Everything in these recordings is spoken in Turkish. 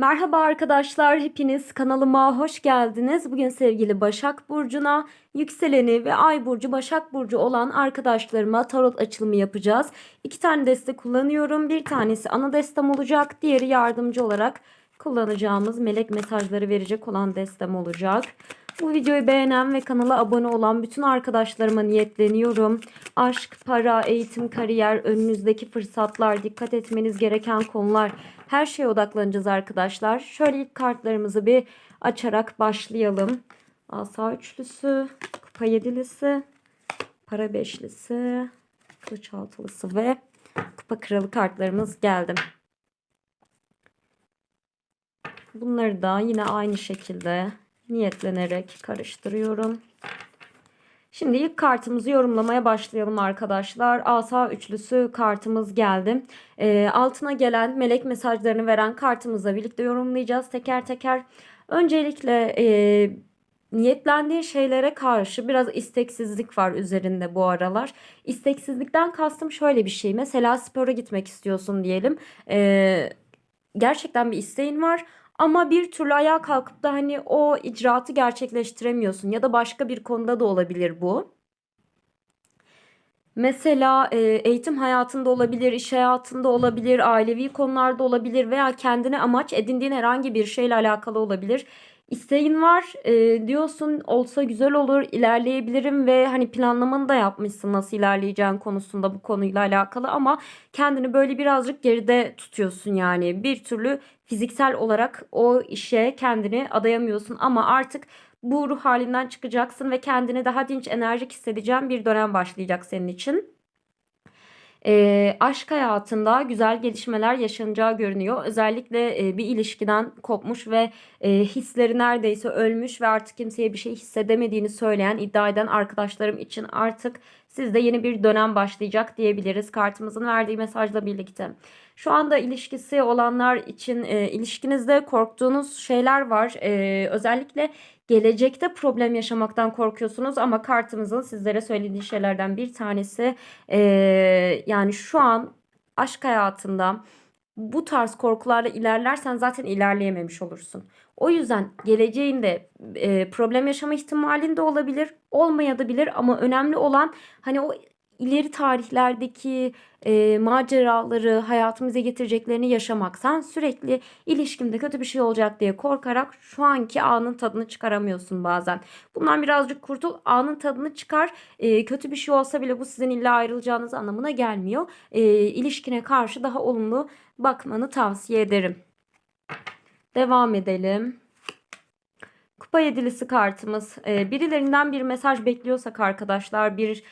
Merhaba arkadaşlar, hepiniz kanalıma hoş geldiniz. Bugün sevgili Başak Burcu'na, yükseleni ve ay burcu Başak Burcu olan arkadaşlarıma tarot açılımı yapacağız. İki tane deste kullanıyorum. Bir tanesi ana destem olacak, diğeri yardımcı olarak kullanacağımız melek mesajları verecek olan destem olacak. Bu videoyu beğenen ve kanala abone olan bütün arkadaşlarıma niyetleniyorum. Aşk, para, eğitim, kariyer, önünüzdeki fırsatlar, dikkat etmeniz gereken konular her şeye odaklanacağız arkadaşlar. Şöyle ilk kartlarımızı bir açarak başlayalım. Asa üçlüsü, kupa yedilisi, para beşlisi, kılıç altılısı ve kupa kralı kartlarımız geldi. Bunları da yine aynı şekilde niyetlenerek karıştırıyorum. Şimdi ilk kartımızı yorumlamaya başlayalım arkadaşlar. Asa üçlüsü kartımız geldi. Ee, altına gelen melek mesajlarını veren kartımızla birlikte yorumlayacağız teker teker. Öncelikle e, niyetlendiği şeylere karşı biraz isteksizlik var üzerinde bu aralar. İsteksizlikten kastım şöyle bir şey. Mesela spora gitmek istiyorsun diyelim. Ee, gerçekten bir isteğin var ama bir türlü ayağa kalkıp da hani o icraatı gerçekleştiremiyorsun ya da başka bir konuda da olabilir bu. Mesela e, eğitim hayatında olabilir, iş hayatında olabilir, ailevi konularda olabilir veya kendine amaç edindiğin herhangi bir şeyle alakalı olabilir. İsteğin var e, diyorsun olsa güzel olur ilerleyebilirim ve hani planlamanı da yapmışsın nasıl ilerleyeceğin konusunda bu konuyla alakalı ama kendini böyle birazcık geride tutuyorsun yani. Bir türlü fiziksel olarak o işe kendini adayamıyorsun ama artık bu ruh halinden çıkacaksın ve kendini daha dinç enerjik hissedeceğin bir dönem başlayacak senin için e, aşk hayatında güzel gelişmeler yaşanacağı görünüyor. Özellikle e, bir ilişkiden kopmuş ve e, hisleri neredeyse ölmüş ve artık kimseye bir şey hissedemediğini söyleyen, iddia eden arkadaşlarım için artık sizde yeni bir dönem başlayacak diyebiliriz kartımızın verdiği mesajla birlikte. Şu anda ilişkisi olanlar için e, ilişkinizde korktuğunuz şeyler var. E, özellikle gelecekte problem yaşamaktan korkuyorsunuz ama kartımızın sizlere söylediği şeylerden bir tanesi e, yani şu an aşk hayatında bu tarz korkularla ilerlersen zaten ilerleyememiş olursun. O yüzden geleceğinde e, problem yaşama ihtimalin de olabilir, olmayabilir ama önemli olan hani o ileri tarihlerdeki e, maceraları hayatımıza getireceklerini yaşamak. Sen sürekli ilişkimde kötü bir şey olacak diye korkarak şu anki anın tadını çıkaramıyorsun bazen. Bundan birazcık kurtul. Anın tadını çıkar. E, kötü bir şey olsa bile bu sizin illa ayrılacağınız anlamına gelmiyor. E, ilişkine karşı daha olumlu bakmanı tavsiye ederim. Devam edelim. Kupa yedilisi kartımız. E, birilerinden bir mesaj bekliyorsak arkadaşlar bir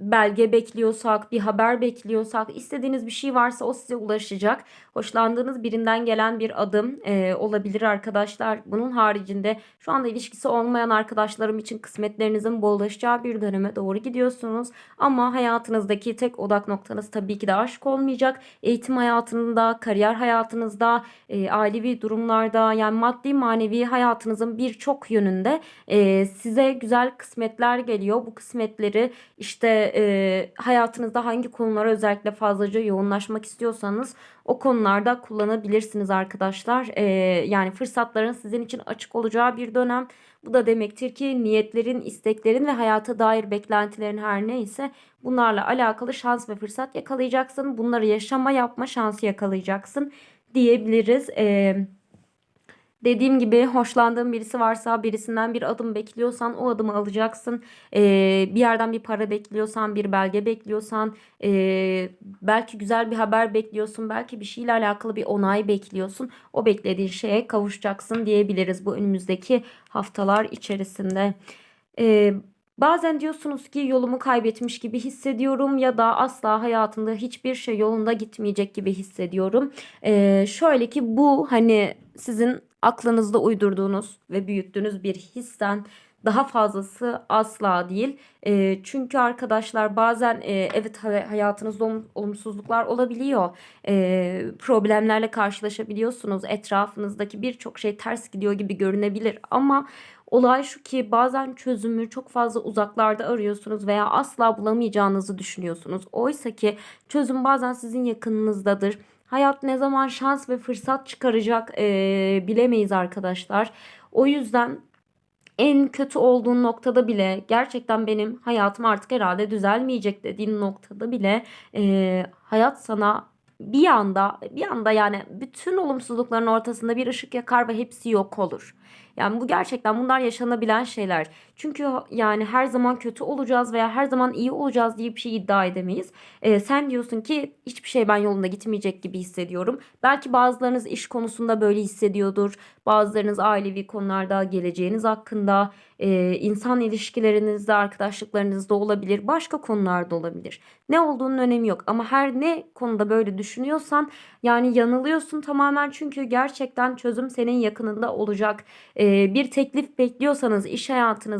belge bekliyorsak, bir haber bekliyorsak, istediğiniz bir şey varsa o size ulaşacak. Hoşlandığınız birinden gelen bir adım e, olabilir arkadaşlar. Bunun haricinde şu anda ilişkisi olmayan arkadaşlarım için kısmetlerinizin bollaşacağı bir döneme doğru gidiyorsunuz. Ama hayatınızdaki tek odak noktanız tabii ki de aşk olmayacak. Eğitim hayatında, kariyer hayatınızda, e, ailevi durumlarda yani maddi manevi hayatınızın birçok yönünde e, size güzel kısmetler geliyor. Bu kısmetleri işte e, hayatınızda hangi konulara özellikle fazlaca yoğunlaşmak istiyorsanız o konularda kullanabilirsiniz arkadaşlar. E, yani fırsatların sizin için açık olacağı bir dönem. Bu da demektir ki niyetlerin, isteklerin ve hayata dair beklentilerin her neyse bunlarla alakalı şans ve fırsat yakalayacaksın. Bunları yaşama yapma şansı yakalayacaksın diyebiliriz. Eee Dediğim gibi hoşlandığın birisi varsa birisinden bir adım bekliyorsan o adımı alacaksın. Ee, bir yerden bir para bekliyorsan bir belge bekliyorsan e, belki güzel bir haber bekliyorsun. Belki bir şeyle alakalı bir onay bekliyorsun. O beklediğin şeye kavuşacaksın diyebiliriz bu önümüzdeki haftalar içerisinde. Ee, Bazen diyorsunuz ki yolumu kaybetmiş gibi hissediyorum ya da asla hayatımda hiçbir şey yolunda gitmeyecek gibi hissediyorum. Ee, şöyle ki bu hani sizin aklınızda uydurduğunuz ve büyüttüğünüz bir hissen daha fazlası asla değil. E, çünkü arkadaşlar bazen e, evet hayatınızda olumsuzluklar olabiliyor. E, problemlerle karşılaşabiliyorsunuz. Etrafınızdaki birçok şey ters gidiyor gibi görünebilir ama olay şu ki bazen çözümü çok fazla uzaklarda arıyorsunuz veya asla bulamayacağınızı düşünüyorsunuz. Oysa ki çözüm bazen sizin yakınınızdadır Hayat ne zaman şans ve fırsat çıkaracak eee, bilemeyiz arkadaşlar. O yüzden en kötü olduğun noktada bile gerçekten benim hayatım artık herhalde düzelmeyecek dediğin noktada bile eee, hayat sana bir anda bir anda yani bütün olumsuzlukların ortasında bir ışık yakar ve hepsi yok olur. Yani bu gerçekten bunlar yaşanabilen şeyler. Çünkü yani her zaman kötü olacağız veya her zaman iyi olacağız diye bir şey iddia edemeyiz. Ee, sen diyorsun ki hiçbir şey ben yolunda gitmeyecek gibi hissediyorum. Belki bazılarınız iş konusunda böyle hissediyordur. Bazılarınız ailevi konularda, geleceğiniz hakkında, e, insan ilişkilerinizde, arkadaşlıklarınızda olabilir. Başka konularda olabilir. Ne olduğunun önemi yok. Ama her ne konuda böyle düşünüyorsan yani yanılıyorsun tamamen. Çünkü gerçekten çözüm senin yakınında olacak. Ee, bir teklif bekliyorsanız iş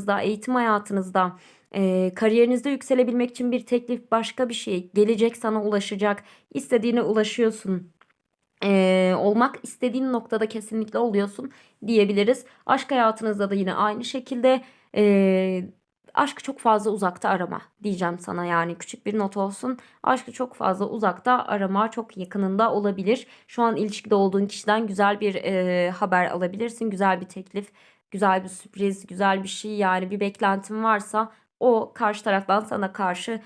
hayatınızda, eğitim hayatınızda, e, kariyerinizde yükselebilmek için bir teklif başka bir şey. Gelecek sana ulaşacak. İstediğine ulaşıyorsun. Ee, olmak istediğin noktada kesinlikle oluyorsun diyebiliriz. Aşk hayatınızda da yine aynı şekilde e, aşkı çok fazla uzakta arama diyeceğim sana yani küçük bir not olsun. Aşkı çok fazla uzakta arama çok yakınında olabilir. Şu an ilişkide olduğun kişiden güzel bir e, haber alabilirsin. Güzel bir teklif, güzel bir sürpriz, güzel bir şey yani bir beklentin varsa o karşı taraftan sana karşı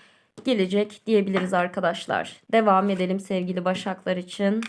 gelecek diyebiliriz arkadaşlar. Devam edelim sevgili Başaklar için.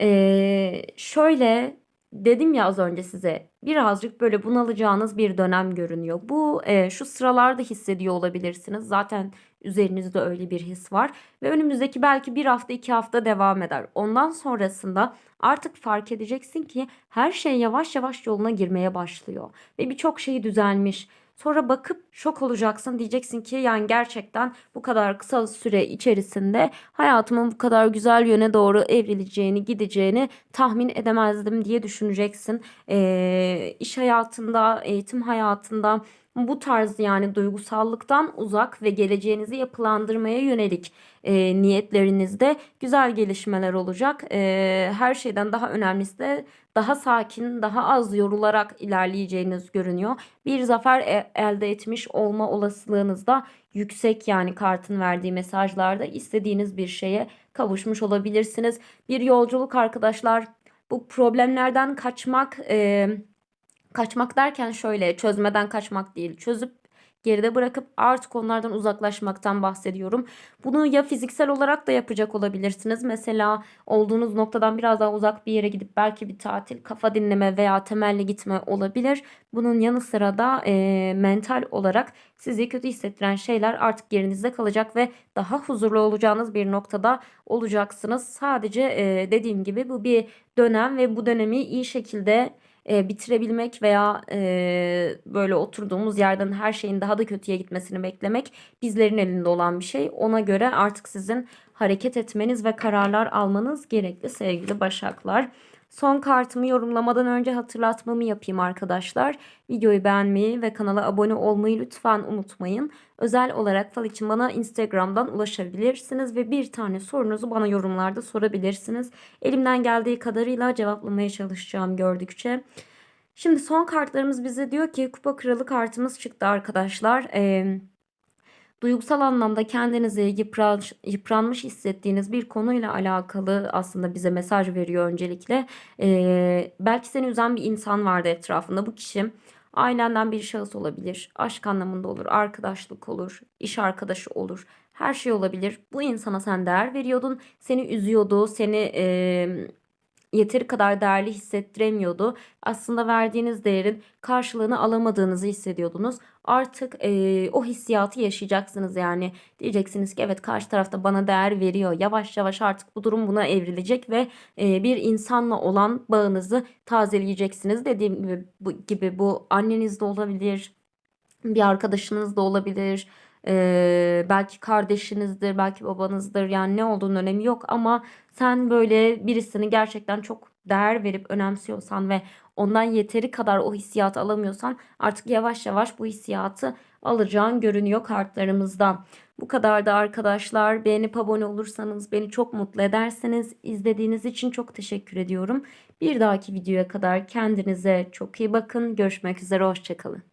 Ee, şöyle dedim ya az önce size birazcık böyle bunalacağınız bir dönem görünüyor. Bu e, şu sıralarda hissediyor olabilirsiniz. Zaten üzerinizde öyle bir his var ve önümüzdeki belki bir hafta iki hafta devam eder. Ondan sonrasında artık fark edeceksin ki her şey yavaş yavaş yoluna girmeye başlıyor ve birçok şey düzelmiş. Sonra bakıp şok olacaksın. Diyeceksin ki yani gerçekten bu kadar kısa süre içerisinde hayatımın bu kadar güzel yöne doğru evrileceğini, gideceğini tahmin edemezdim diye düşüneceksin. Ee, iş hayatında, eğitim hayatında bu tarz yani duygusallıktan uzak ve geleceğinizi yapılandırmaya yönelik e, niyetlerinizde güzel gelişmeler olacak. E, her şeyden daha önemlisi de daha sakin, daha az yorularak ilerleyeceğiniz görünüyor. Bir zafer e- elde etmiş olma olasılığınız da yüksek yani kartın verdiği mesajlarda istediğiniz bir şeye kavuşmuş olabilirsiniz. Bir yolculuk arkadaşlar bu problemlerden kaçmak e, kaçmak derken şöyle çözmeden kaçmak değil çözüp geride bırakıp artık onlardan uzaklaşmaktan bahsediyorum. Bunu ya fiziksel olarak da yapacak olabilirsiniz. Mesela olduğunuz noktadan biraz daha uzak bir yere gidip belki bir tatil, kafa dinleme veya temelli gitme olabilir. Bunun yanı sıra da e, mental olarak sizi kötü hissettiren şeyler artık gerinizde kalacak ve daha huzurlu olacağınız bir noktada olacaksınız. Sadece e, dediğim gibi bu bir dönem ve bu dönemi iyi şekilde e, bitirebilmek veya e, böyle oturduğumuz yerden her şeyin daha da kötüye gitmesini beklemek bizlerin elinde olan bir şey. Ona göre artık sizin hareket etmeniz ve kararlar almanız gerekli sevgili Başaklar. Son kartımı yorumlamadan önce hatırlatmamı yapayım arkadaşlar. Videoyu beğenmeyi ve kanala abone olmayı lütfen unutmayın. Özel olarak fal için bana Instagram'dan ulaşabilirsiniz ve bir tane sorunuzu bana yorumlarda sorabilirsiniz. Elimden geldiği kadarıyla cevaplamaya çalışacağım gördükçe. Şimdi son kartlarımız bize diyor ki kupa kralı kartımız çıktı arkadaşlar. Eee duygusal anlamda kendinizi yıpranmış, yıpranmış hissettiğiniz bir konuyla alakalı aslında bize mesaj veriyor öncelikle. Ee, belki seni üzen bir insan vardı etrafında. Bu kişi ailenden bir şahıs olabilir, aşk anlamında olur, arkadaşlık olur, iş arkadaşı olur. Her şey olabilir. Bu insana sen değer veriyordun, seni üzüyordu, seni e, yeteri kadar değerli hissettiremiyordu. Aslında verdiğiniz değerin karşılığını alamadığınızı hissediyordunuz. Artık e, o hissiyatı yaşayacaksınız yani. Diyeceksiniz ki evet karşı tarafta bana değer veriyor. Yavaş yavaş artık bu durum buna evrilecek ve e, bir insanla olan bağınızı tazeleyeceksiniz. Dediğim gibi bu, gibi bu anneniz de olabilir, bir arkadaşınız da olabilir ee, belki kardeşinizdir, belki babanızdır. Yani ne olduğunun önemi yok ama sen böyle birisini gerçekten çok değer verip önemsiyorsan ve ondan yeteri kadar o hissiyatı alamıyorsan artık yavaş yavaş bu hissiyatı alacağın görünüyor kartlarımızda. Bu kadar da arkadaşlar. Beğenip abone olursanız beni çok mutlu ederseniz izlediğiniz için çok teşekkür ediyorum. Bir dahaki videoya kadar kendinize çok iyi bakın. Görüşmek üzere. Hoşçakalın.